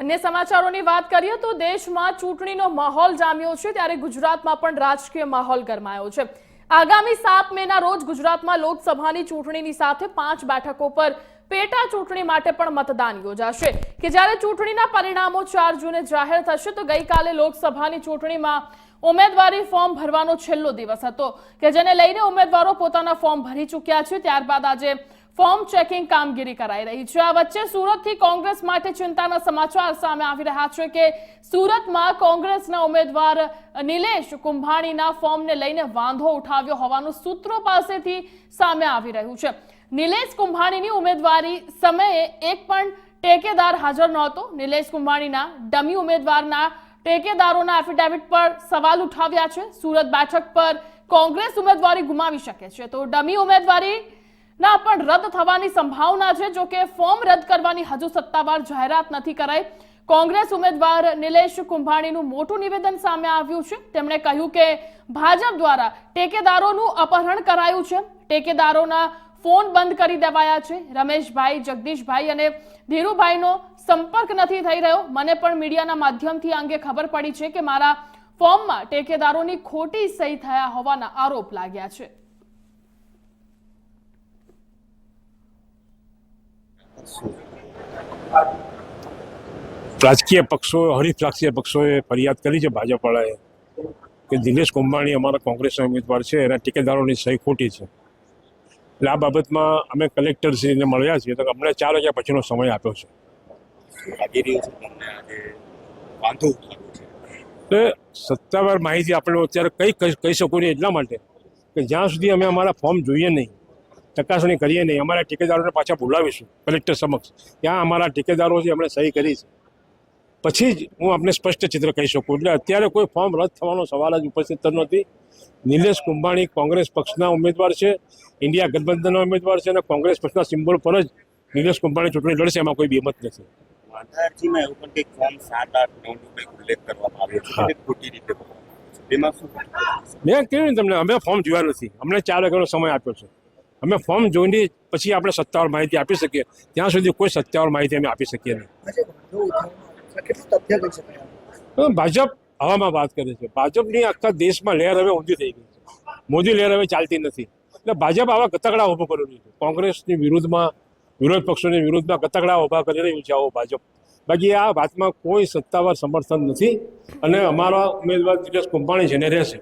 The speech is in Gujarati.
અન્ય સમાચારોની વાત કરીએ તો દેશમાં ચૂંટણીનો માહોલ જામ્યો છે, ત્યારે ગુજરાતમાં પણ રાજકીય માહોલ ગરમાયો છે. આગામી સાત મેના રોજ ગુજરાતમાં લોકસભાની ચૂંટણીની સાથે પાંચ બેઠકો પર પેટા ચૂંટણી માટે પણ મતદાન યોજાશે. કે જ્યારે ચૂંટણીના પરિણામો ચાર જૂને જાહેર થશે, તો ગઈકાલે લોકસભાની ચૂંટણીમાં ઉમેદવારી ફોર્મ ભરવાનો છેલ્લો દિવસ હતો. કે જેને લઈને ઉમેદવારો પોતાના ફોર્મ ભરી ચૂક્યા છે, ત્યારબાદ આજે ફોર્મ ચેકિંગ કામગીરી કરાઈ રહી છે. આ વચ્ચે સુરતથી કોંગ્રેસ માટે ચિંતાના સમાચાર સામે આવી રહ્યા છે કે સુરતમાં કોંગ્રેસના ઉમેદવાર નિલેશ કુંભાણીના ફોર્મને લઈને વાંધો ઉઠાવ્યો હોવાનું સૂત્રો પાસેથી સામે આવી રહ્યું છે. નિલેશ કુંભાણીની ઉમેદવારી સમયે એક પણ ટેકેદાર હાજર નહોતો. નિલેશ કુંભાણીના ડમી ઉમેદવારના ટેકેદારોના એફિડેવિટ પર સવાલ ઉઠાવ્યા છે. સુરત બેઠક પર કોંગ્રેસ ઉમેદવારી ગુમાવી શકે છે. તો ડમી ઉમેદવારી ના, પણ રદ થવાની સંભાવના છે. જો કે ફોર્મ રદ કરવાની હજુ સત્તાવાર જાહેરાત નથી કરાઈ. કોંગ્રેસ ઉમેદવાર નિલેશ કુંભાણીનું મોટું નિવેદન સામે આવ્યું છે. તેમણે કહ્યું કે ભાજપ દ્વારા ટેકેદારોનું અપહરણ કરાયું છે. ટેકેદારોના ફોન બંધ કરી દેવાયા છે. રમેશભાઈ, જગદીશભાઈ અને ધીરુભાઈનો સંપર્ક નથી થઈ રહ્યો. મને પણ મીડિયાના માધ્યમથી અંગે ખબર પડી છે કે મારા ફોર્મમાં ટેકેદારોની ખોટી સહી થયા હોવાના આરોપ લાગ્યા છે. રાજકીય પક્ષો હરીફ રાજકીય પક્ષોએ ફરિયાદ કરી છે ભાજપવાળાએ કે દિનેશ કુંભાણી અમારા કોંગ્રેસના ઉમેદવાર છે એના ટેકેદારોની સહી ખોટી છે. એટલે આ બાબતમાં અમે કલેક્ટરશ્રીને મળ્યા છીએ તો અમને ચાર વાગ્યા પછીનો સમય આપ્યો છે. એટલે સત્તાવાર માહિતી આપણે અત્યારે કઈ કહી શકું નહીં એટલા માટે કે જ્યાં સુધી અમે અમારા ફોર્મ જોઈએ નહીં ચકાસણી કરીએ નહીં અમારા ઠેકેદારોને પાછા બોલાવીશું કલેક્ટર સમક્ષ. ત્યાં અમારા ઠેકેદારો છે એમણે સહી કરી છે. પછી જ હું આપને સ્પષ્ટ ચિત્ર કહી શકું એટલે અત્યારે કોઈ ફોર્મ રદ થવાનો સવાલ જ ઉપસ્થિત થતો નથી. નિલેશ કુંભાણી કોંગ્રેસ પક્ષના ઉમેદવાર છે ઇન્ડિયા ગઠબંધનના ઉમેદવાર છે અને કોંગ્રેસ પક્ષના સિમ્બોલ પર જ નિલેશ કુંભાણી ચૂંટણી લડશે એમાં કોઈ બેમત નથી. વાંધા એવું પણ કંઈક ફોર્મ સાત આઠ નવનું કંઈક ઉલ્લેખ કરવામાં આવ્યો છે ખોટી રીતે ભરવામાં આવ્યો છે. એમાં શું ખોટું છે? મેં કહ્યું તમને અમે ફોર્મ જોયા નથી. અમને ચાર વાગ્યાનો સમય આપ્યો છે. અમે ફોર્મ જોઈને પછી આપણે સત્તાવાર માહિતી આપી શકીએ. ત્યાં સુધી કોઈ સત્તાવાર માહિતી અમે આપી શકીએ નહીં. ભાજપ હવામાં વાત કરે છે. ભાજપની આખા દેશમાં લહેર હવે ઊંધી થઈ ગઈ છે. મોદી લહેર હવે ચાલતી નથી. એટલે ભાજપ આવા ગતકડા ઊભો કરી રહ્યું છે. કોંગ્રેસની વિરુદ્ધમાં, વિરોધ પક્ષોની વિરુદ્ધમાં ગતકડા ઊભા કરી રહ્યું છે આવો ભાજપ. બાકી આ વાતમાં કોઈ સત્તાવાર સમર્થન નથી. અને અમારા ઉમેદવાર દિનેશ કુંભાણી જેને રહેશે